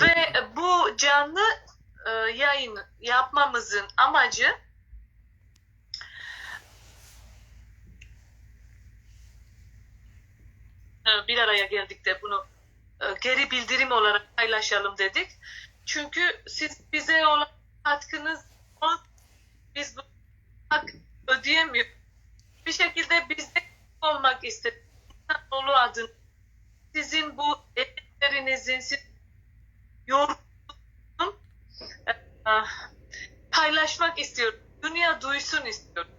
Ve bu canlı e, yayın yapmamızın amacı e, bir araya geldik de bunu e, geri bildirim olarak paylaşalım dedik. Çünkü siz bize olan katkınız biz bu hak ödeyemiyoruz. Bir şekilde biz de olmak istedik. İnsanoğlu adına sizin bu emeklerinizin, sizin yorgunluğun e, paylaşmak istiyorum. Dünya duysun istiyorum.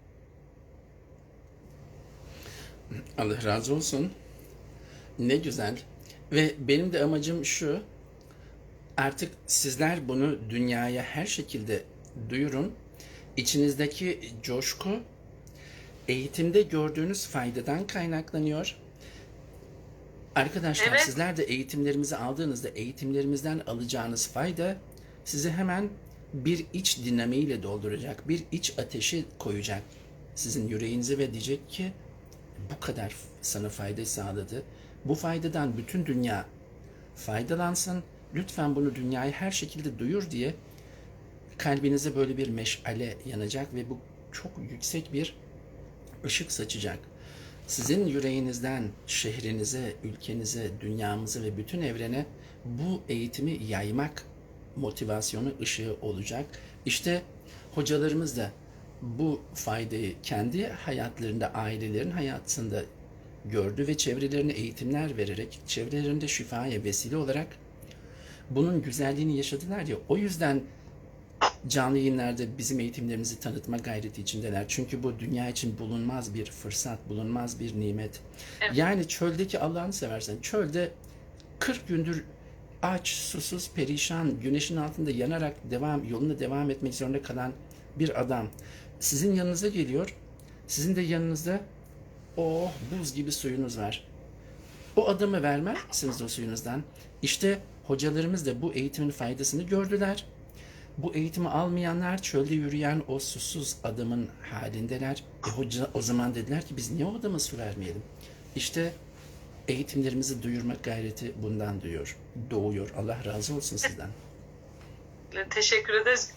Allah razı olsun. Ne güzel. Ve benim de amacım şu. Artık sizler bunu dünyaya her şekilde duyurun. İçinizdeki coşku eğitimde gördüğünüz faydadan kaynaklanıyor. Arkadaşlar Evet. sizler de eğitimlerimizi aldığınızda eğitimlerimizden alacağınız fayda sizi hemen bir iç dinamiğiyle dolduracak, bir iç ateşi koyacak sizin yüreğinize ve diyecek ki bu kadar sana fayda sağladı. Bu faydadan bütün dünya faydalansın. Lütfen bunu dünyaya her şekilde duyur diye kalbinize böyle bir meşale yanacak ve bu çok yüksek bir ışık saçacak. Sizin yüreğinizden şehrinize, ülkenize, dünyamıza ve bütün evrene bu eğitimi yaymak motivasyonu ışığı olacak. İşte hocalarımız da bu faydayı kendi hayatlarında, ailelerin hayatında gördü ve çevrelerine eğitimler vererek, çevrelerinde şifaya vesile olarak bunun güzelliğini yaşadılar ya. O yüzden canlı yayınlarda bizim eğitimlerimizi tanıtma gayreti içindeler. Çünkü bu dünya için bulunmaz bir fırsat, bulunmaz bir nimet. Evet. Yani çöldeki Allah'ını seversen, çölde 40 gündür aç, susuz, perişan, güneşin altında yanarak devam yoluna devam etmek zorunda kalan bir adam sizin yanınıza geliyor. Sizin de yanınızda oh buz gibi suyunuz var. O adamı vermez misiniz o suyunuzdan? İşte hocalarımız da bu eğitimin faydasını gördüler. Bu eğitimi almayanlar çölde yürüyen o susuz adamın halindeler. E hoca o zaman dediler ki biz niye o adama su vermeyelim? İşte eğitimlerimizi duyurmak gayreti bundan duyuyor, doğuyor. Allah razı olsun sizden. Teşekkür ederiz.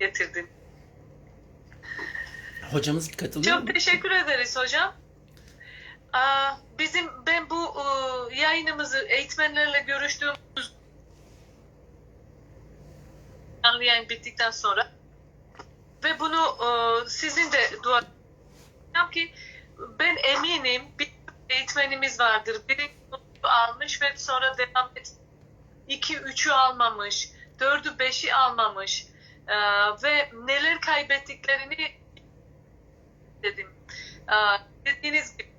Getirdin. Hocamız katılıyor mu? Çok teşekkür ederiz hocam. Aa, bizim ben bu e, yayınımızı eğitmenlerle görüştüğümüz canlı yayın bittikten sonra ve bunu e, sizin de dua ki ben eminim bir eğitmenimiz vardır. Biri almış ve sonra devam et. İki, üçü almamış. Dördü, beşi almamış. Ee, ve neler kaybettiklerini dedim. Aa, dediğiniz gibi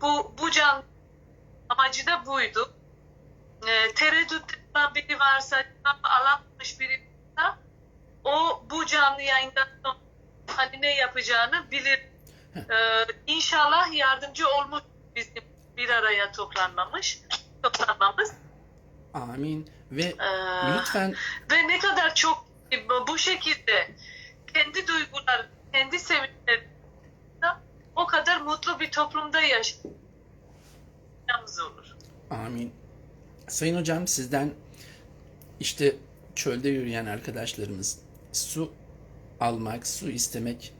bu, bu can amacı da buydu. Ee, tereddüt eden biri varsa, alamamış biri varsa o bu canlı yayından sonra hani ne yapacağını bilir. Ee, inşallah yardımcı olmuş bizim bir araya toplanmamış, toplanmamız. Amin. Ve Ee, lütfen ve ne kadar çok bu şekilde kendi duygular, kendi sevinçleri o kadar mutlu bir toplumda yaşamamız olur. Amin. Sayın hocam sizden işte çölde yürüyen arkadaşlarımız su almak, su istemek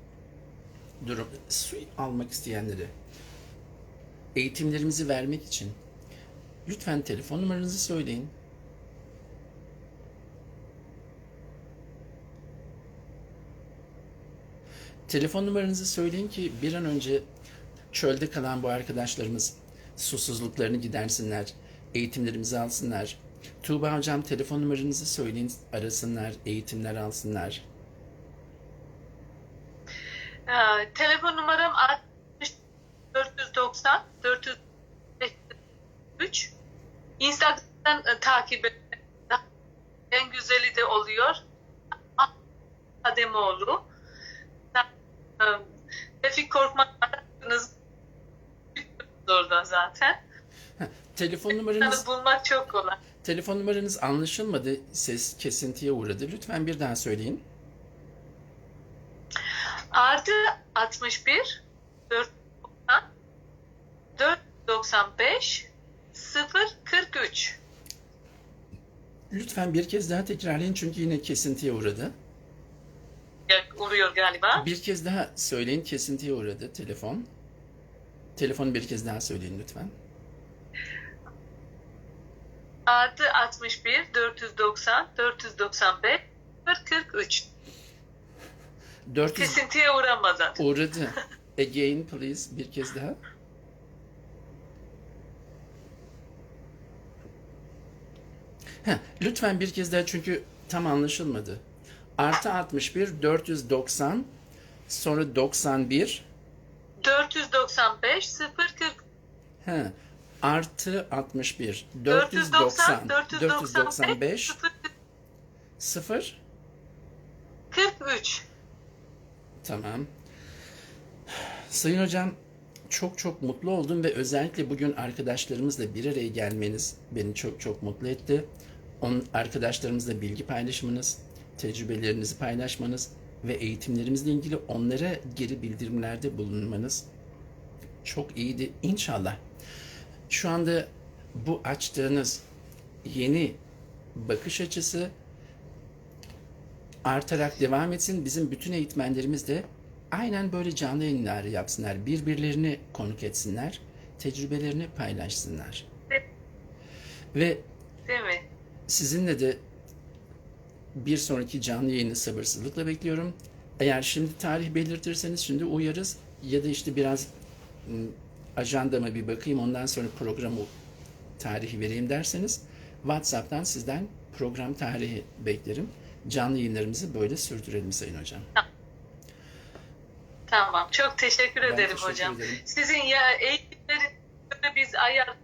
durum su almak isteyenlere eğitimlerimizi vermek için lütfen telefon numaranızı söyleyin. Telefon numaranızı söyleyin ki bir an önce çölde kalan bu arkadaşlarımız susuzluklarını gidersinler, eğitimlerimizi alsınlar. Tuğba hocam telefon numaranızı söyleyin, arasınlar, eğitimler alsınlar. Ee, telefon numaram 60 490 403 Instagram'dan e, takip. En güzeli de oluyor. Ademoğlu. Tevfik Korkmaz'ınız orada zaten. Telefon numaranız Tabii bulmak çok kolay. telefon numaranız anlaşılmadı. Ses kesintiye uğradı. Lütfen bir daha söyleyin. Artı 61 490 495 0 43 Lütfen bir kez daha tekrarlayın çünkü yine kesintiye uğradı. Oluyor galiba. Bir kez daha söyleyin kesintiye uğradı telefon. Telefonu bir kez daha söyleyin lütfen. Artı 61 490 495 43. 400 Kesintiye uğramadan. uğradı. Again please bir kez daha. Heh, lütfen bir kez daha çünkü tam anlaşılmadı. Artı 61 490 sonra 91 495 040 He. Artı 61 490 490 495 495 0 43. Tamam. Sayın hocam çok çok mutlu oldum ve özellikle bugün arkadaşlarımızla bir araya gelmeniz beni çok çok mutlu etti. On, arkadaşlarımızla bilgi paylaşmanız, tecrübelerinizi paylaşmanız ve eğitimlerimizle ilgili onlara geri bildirimlerde bulunmanız çok iyiydi. İnşallah şu anda bu açtığınız yeni bakış açısı artarak devam etsin. Bizim bütün eğitmenlerimiz de aynen böyle canlı yayınlar yapsınlar. Birbirlerini konuk etsinler. Tecrübelerini paylaşsınlar. Ve Değil mi? sizinle de bir sonraki canlı yayını sabırsızlıkla bekliyorum. Eğer şimdi tarih belirtirseniz şimdi uyarız ya da işte biraz m, ajandama bir bakayım ondan sonra programı tarihi vereyim derseniz WhatsApp'tan sizden program tarihi beklerim. Canlı yayınlarımızı böyle sürdürelim Sayın Hocam. Tamam. Çok teşekkür Ben ederim teşekkür hocam. ederim. Sizin ya eğitimleri biz ayarlarız.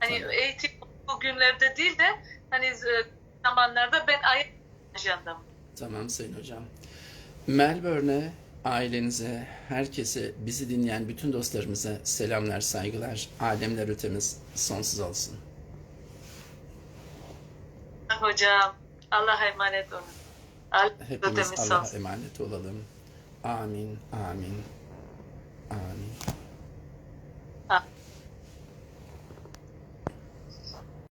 Hani Tabii. eğitim bu günlerde değil de hani e, zamanlarda ben ayarlarım ajandamı. Tamam Sayın Hocam. Melbourne'e, ailenize, herkese, bizi dinleyen bütün dostlarımıza selamlar, saygılar. Alemler ötemiz sonsuz olsun. Hocam Allah'a emanet olun. Hepimiz Allah'a emanet olalım. Amin, amin.